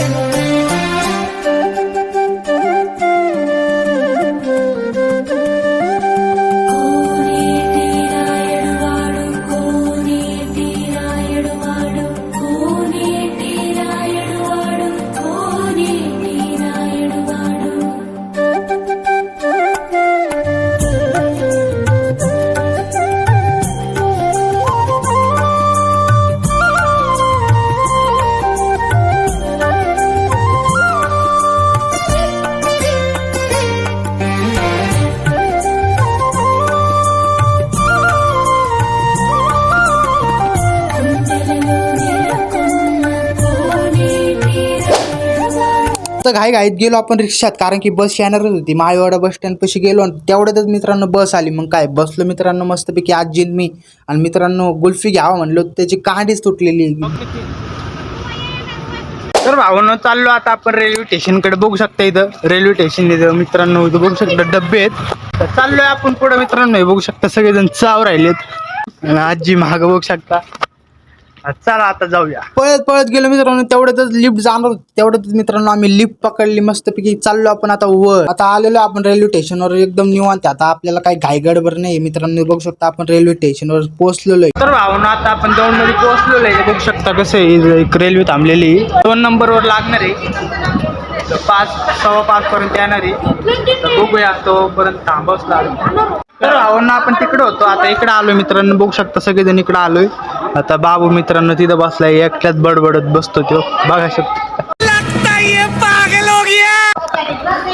en मस्त घाई घाईत गेलो आपण रिक्षात कारण की बस येणारच होती. माळीवाडा बस स्टँडपाशी गेलो आणि तेवढ्यातच मित्रांनो बस आली. मग काय? बसलो मित्रांनो मस्तपैकी आजीन मी. आणि मित्रांनो गुल्फी घ्यावा म्हणलो. त्याची कांडीच तुटलेली तर भावनं चाललो आता आपण रेल्वे स्टेशनकडे बघू शकता इथं रेल्वे स्टेशन इथं मित्रांनो इथं बघू शकता डब्बे आहेत. तर चाललोय आपण पुढे मित्रांनो. बघू शकता सगळेजण चाव राहिलेत. आणि आजी महाग बघू शकता. चला आता जाऊया. पळत पळत गेलो मित्रांनो तेवढ्यातच लिफ्ट जाणार होती. तेवढ्यातच मित्रांनो आम्ही लिफ्ट पकडली मस्तपैकी. चाललो आपण आता वर. आता आलेलो आपण रेल्वे स्टेशनवर एकदम निवांत. आता आपल्याला काही घाई गडबड नाही मित्रांनो बघू शकता आपण रेल्वे स्टेशनवर पोहोचलेलो आहे तर भावना आता आपण दोन मध्ये पोहोचलेलो आहे बघू शकता कसं आहे. एक रेल्वे थांबलेली. दोन नंबरवर लागणार आहे. पाच सव्वा पाच पर्यंत येणार आहे. बघूया तोपर्यंत थांबवच लागेल. तर भावना आपण तिकडे होतो. आता इकडे आलोय मित्रांनो. बघू शकता सगळेजण इकडे आलोय. आता बाबू मित्रांनो तिथं बसलाय एकट्यात बडबडत बसतो तो. बघा शकतो.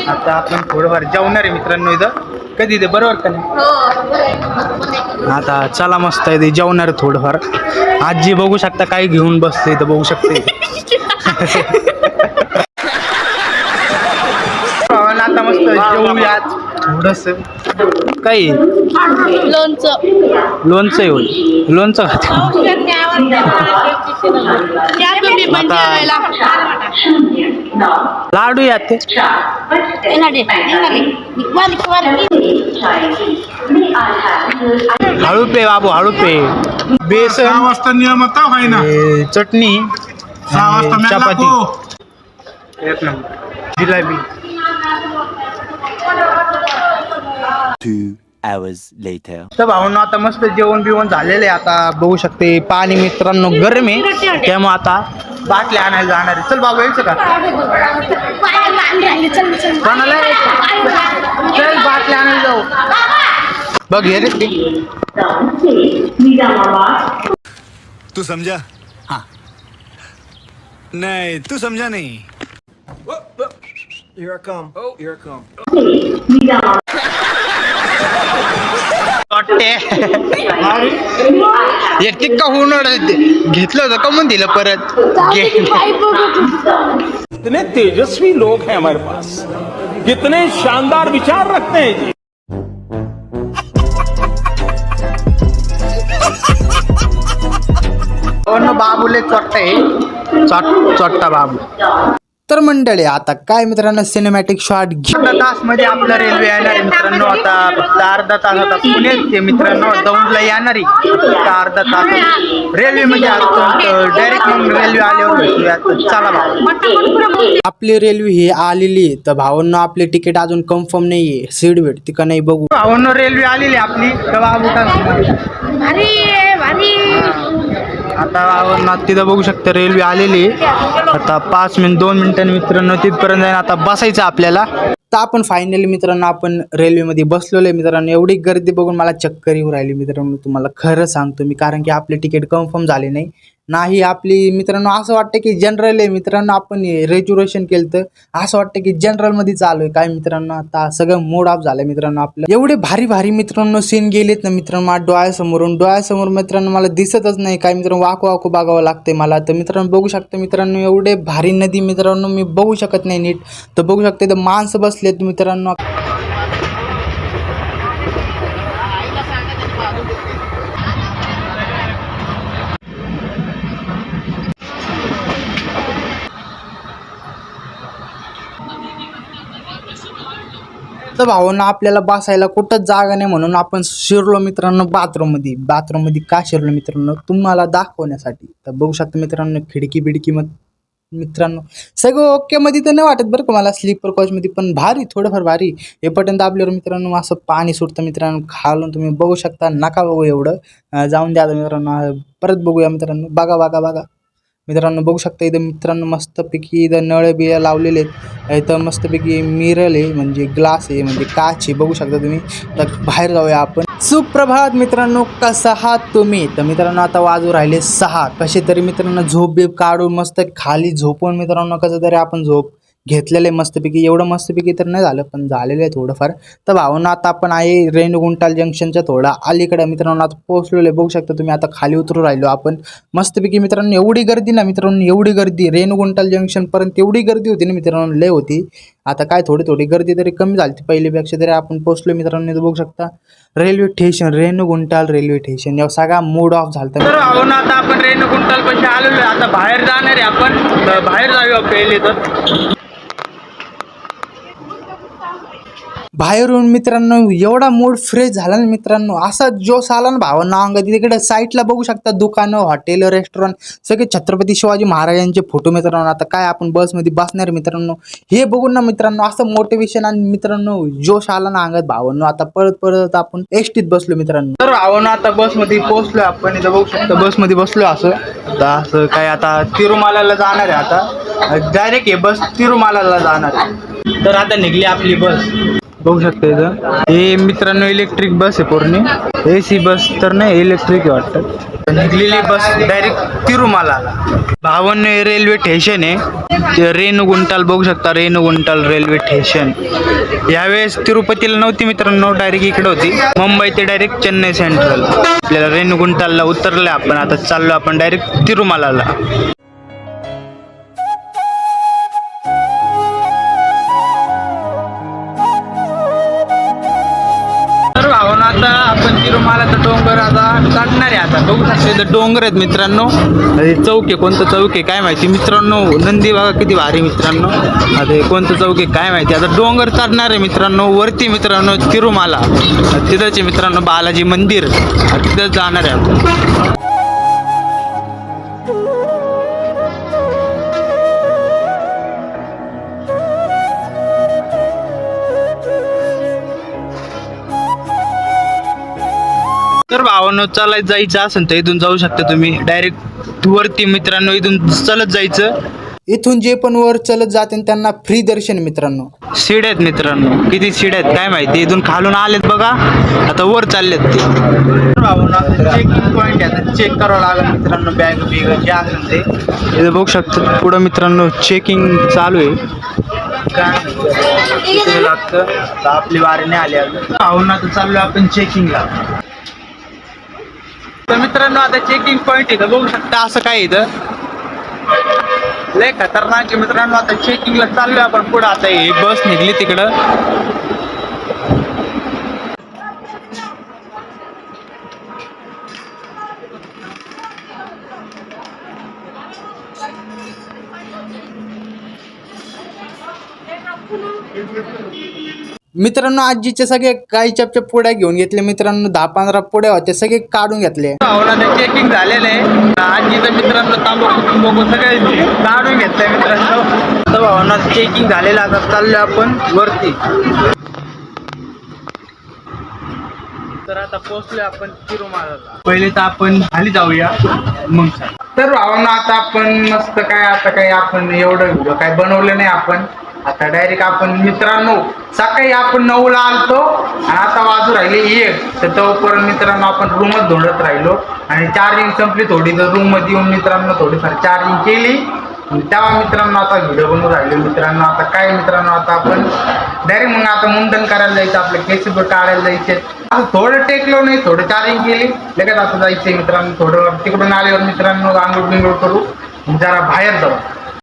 आता आपण थोडंफार जेवणार आहे मित्रांनो इथं. कधी ते बरोबर का नाही? आता चला मस्त आहे ते जेवणार थोडंफार. आजी बघू शकता काय घेऊन बसते इथं बघू शकते. आता मस्त जेवूया थोडस. काही लोणचं. लोणचं होय. लोणचं खाते. लाडू या ते. हळू पे बाबू हळू पे. बेसन. वाजता नियमित आहे ना? हे चटणी. सहा वाजता मॅच चपाती. दाखव. एक number. Jalebi. Two hours later. तर भावना आता मस्त जेवण बिवण झालेलं आहे. आता बघू शकते पाणी मित्रांनो गरम आहे. त्यामुळे आता बाटल्या आणायला जाणार आहे. चल बाबू यायचं का? कोणाला? चल बाटल्या आणायला जाऊ. बघ हे रे. ते. तू समझा? हाँ. नहीं तू समझा नहीं. वाटते हे टिक्का होऊन घेतलं होतं का म्हणून दिलं परत? घे. कितने तेजस्वी लोग हैं हमारे पास। कितने शानदार विचार रखते हैं जी। बाबूले चोट्टा. चोट चोट्टा बाबू. तर मंडळी आता काय मित्रांनो सिनेमॅटिक शॉट अर्धा तासमध्ये आपला रेल्वे येणार आहे मित्रांनो. आता फक्त अर्धा तास आता पुण्यात ते मित्रांनो दौंडला येणार आहे. फक्त अर्धा तास. रेल्वे मध्ये असतो डायरेक्ट मग रेल्वे आल्यावर चला भाऊ आपली रेल्वे ही आलेली तर भावांना आपली तिकीट अजून कन्फर्म नाहीये. सीट भेटते का नाही बघू. भावांना रेल्वे आलेली आहे आपली. तर आता ना तिथं बघू शकता रेल्वे आलेली आता पाच मिनिट दोन मिनिटांनी मित्रांनो तिथपर्यंत जाईन. आता बसायचं आपल्याला. तर आपण फायनली मित्रांनो आपण रेल्वेमध्ये बसलेलो आहे. मित्रांनो एवढी गर्दी बघून मला चक्कर येऊ राहिली. मित्रांनो तुम्हाला खरं सांगतो मी कारण की आपले तिकीट कन्फर्म झाले नाही. नाही आपली मित्रांनो असं वाटतं की जनरल आहे मित्रांनो आपण रेज्युरेशन केलं तर असं वाटतं की जनरलमध्ये चालू आहे काय मित्रांनो आता सगळं मोड ऑफ झालं मित्रांनो आपलं. एवढे भारी भारी मित्रांनो सीन गेलेत ना मित्रांनो डोळ्यासमोरून. डोळ्यासमोर मित्रांनो मला दिसतच नाही. काय मित्रांनो वाकू वाकू बघावं लागतंय मला. तर मित्रांनो बघू शकता मित्रांनो एवढे भारी नदी मित्रांनो मी बघू शकत नाही नीट. तर बघू शकते इथं माणसं बसलेत मित्रांनो. तर भावना आपल्याला बसायला कुठंच जागा नाही म्हणून आपण शिरलो मित्रांनो बाथरूममध्ये. बाथरूममध्ये का शिरलो मित्रांनो? तुम्हाला दाखवण्यासाठी. तर बघू शकता मित्रांनो खिडकी बिडकी मग मित्रांनो सगळं ओकेमध्ये तर नाही वाटत बरं का मला स्लीपर कोचमध्ये पण भारी थोडंफार भारी. हे बटन दाबल्यावर मित्रांनो असं पाणी सुटतं मित्रांनो खालून तुम्ही बघू शकता. नका बघू एवढं. जाऊन द्या आता मित्रांनो परत बघूया मित्रांनो. बघा बघा बघा. मित्रांनो बघू शकता इथं मित्रांनो मस्तपैकी इथं नळ बिळं लावलेले आहेत. इथं मस्तपैकी मिरल आहे म्हणजे ग्लास आहे म्हणजे काच आहे बघू शकता तुम्ही. तर बाहेर जाऊया आपण. सुप्रभात मित्रांनो कसा आहात तुम्ही? तर मित्रांनो आता वाजू राहिले सहा. कसे तरी मित्रांनो झोप बीप काढून मस्त खाली झोपून मित्रांनो कसं तरी आपण झोप घेतलेलं आहे मस्तपैकी एवढं मस्तपैकी तर नाही झालं पण झालेलं आहे थोडंफार. तर भावना आता आपण आहे रेणुगुंटाल जंक्शनच्या थोडा अलीकडे. मित्रांनो आता पोहोचलेलो आहे. बघू शकता तुम्ही आता खाली उतरू राहिलो आपण. मस्तपैकी मित्रांनो एवढी गर्दी ना मित्रांनो एवढी गर्दी. रेणुगुंटाल जंक्शनपर्यंत एवढी गर्दी होती ना मित्रांनो लय होती. आता काय थोडी थोडी गर्दी तरी कमी झाली होती. पहिल्यापेक्षा तरी आपण पोहोचलो मित्रांनो बघू शकता. रेल्वे स्टेशन रेणुगुंटाल रेल्वे स्टेशन. या सगळा मूड ऑफ झाला तर आता आपण रेणुगुंटाल पाशी आलेलो आता बाहेर जाणार आहे आपण. बाहेर जाऊया पहिले तर. बाहेरून मित्रांनो एवढा मूड फ्रेश झाला ना मित्रांनो असा जोश आला ना भावांना अंगात. तिकडे साईडला बघू शकता दुकानं हॉटेल रेस्टॉरंट सगळे छत्रपती शिवाजी महाराजांचे फोटो मित्रांनो. आता काय आपण बसमध्ये बसणार मित्रांनो? हे बघून ना मित्रांनो असं मोटिवेशन आणि मित्रांनो जोश आला ना अंगात भावांनो. आता परत परत आपण एसटीत बसलो मित्रांनो. तर भावांनो आता बसमध्ये पोहोचलो आपण. इथं बघू शकता बसमध्ये बसलो असं. आता असं काय आता तिरुमालाला जाणार आहे आता. डायरेक्ट हे बस तिरुमालाला जाणार आहे. तर आता निघली आपली बस. बघू शकता इथं. हे मित्रांनो इलेक्ट्रिक बस आहे पूर्ण. ए सी बस तर नाही इलेक्ट्रिक आहे वाटतं. निघलेली बस डायरेक्ट तिरुमाला. भावन्न रेल्वे स्टेशन आहे. रेणुगुंटाल बघू शकता रेणुगुंटाल रेल्वे स्टेशन यावेळेस तिरुपतीला नव्हती मित्रांनो डायरेक्ट इकडे होती. मुंबई ते डायरेक्ट चेन्नई सेंट्रल आपल्याला रेणुगुंटालला उतरलं आपण. आता चाललो आपण डायरेक्ट तिरुमालाला. मला तर डोंगर आता चढणार आहे आता. बघू शकते तर डोंगर आहेत मित्रांनो. चौके चौक आहे कोणतं चौक आहे काय माहिती? मित्रांनो नंदी बघा किती भारी मित्रांनो. आता हे कोणतं चौक आहे काय माहिती? आता डोंगर चढणार आहे मित्रांनो. वरती मित्रांनो तिरुमाला. तिथंचे मित्रांनो बालाजी मंदिर. तिथं जाणार आहे आपण. भावानं चालायचं जायचं असेल तर इथून जाऊ शकता तुम्ही. डायरेक्ट वरती मित्रांनो इथून चालत जायचं. इथून जे पण वर चलत जाते त्यांना फ्री दर्शन मित्रांनो. सीड आहेत मित्रांनो. किती सीड आहेत काय माहिती? इथून खालून आलेत बघा. आता वर चाललेत ते. चेकिंग पॉईंट आहे. आता चेक करावं लागेल मित्रांनो बॅग बिग जे असेल ते. इथं बघू शकतो पुढं मित्रांनो चेकिंग चालू आहे. काय? लागतं. आता आपली वारी नाही आली अजून. पाहून आता चाललो आपण चेकिंगला तर मित्रांनो आता चेकिंग पॉईंट इथं बघू शकता असं काय इथं. लय खतरनाक आहे मित्रांनो आता चेकिंगला चाललोय आपण पुढं. आता ही बस निघली तिकडं. मित्रांनो आजीचे सगळे काही चपच्या पुड्या घेऊन घेतले. मित्रांनो दहा पंधरा पुड्या होते सगळे काढून घेतले. चेकिंग झालेले आहे. आजीचं मित्रांनो तांबाखू सगळे काढून घेतले मित्रांनो. भावना चेकिंग झालेलं आता चाललो आपण वरती. तर आता पोहोचलो आपण तिरुमाला पहिले तर आपण खाली जाऊया. मग तर भावना आता आपण मस्त काय आता काय आपण एवढं काय बनवलं नाही आपण. आता डायरेक्ट आपण मित्रांनो सकाळी आपण नऊला आलतो आणि आता वाजू राहिले एक. तर तोपर्यंत मित्रांनो आपण रूमच धोंडत राहिलो. आणि चार्जिंग संपली थोडी तर रूममध्ये येऊन मित्रांनो थोडीफार चार्जिंग केली. आणि तेव्हा मित्रांनो आता व्हिडिओ बनवून राहिले. मित्रांनो आता काय मित्रांनो आता आपण डायरेक्ट मग आता मुंडन करायला जायचं आपलं केस काढायला जायचे. आता थोडं टेकलो नाही थोडं चार्जिंग केली. लगेच आता जायचंय मित्रांनो थोडं तिकडून आल्यावर मित्रांनो आंघोळ बिंगोळ करू. जरा बाहेर जाऊ.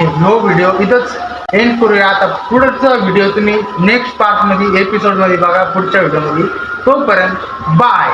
ह्यो व्हिडिओ इथंच एंड करूया. आता पुढचा व्हिडिओ तुम्ही नेक्स्ट पार्टमध्ये एपिसोडमध्ये बघा पुढच्या व्हिडिओमध्ये तोपर्यंत बाय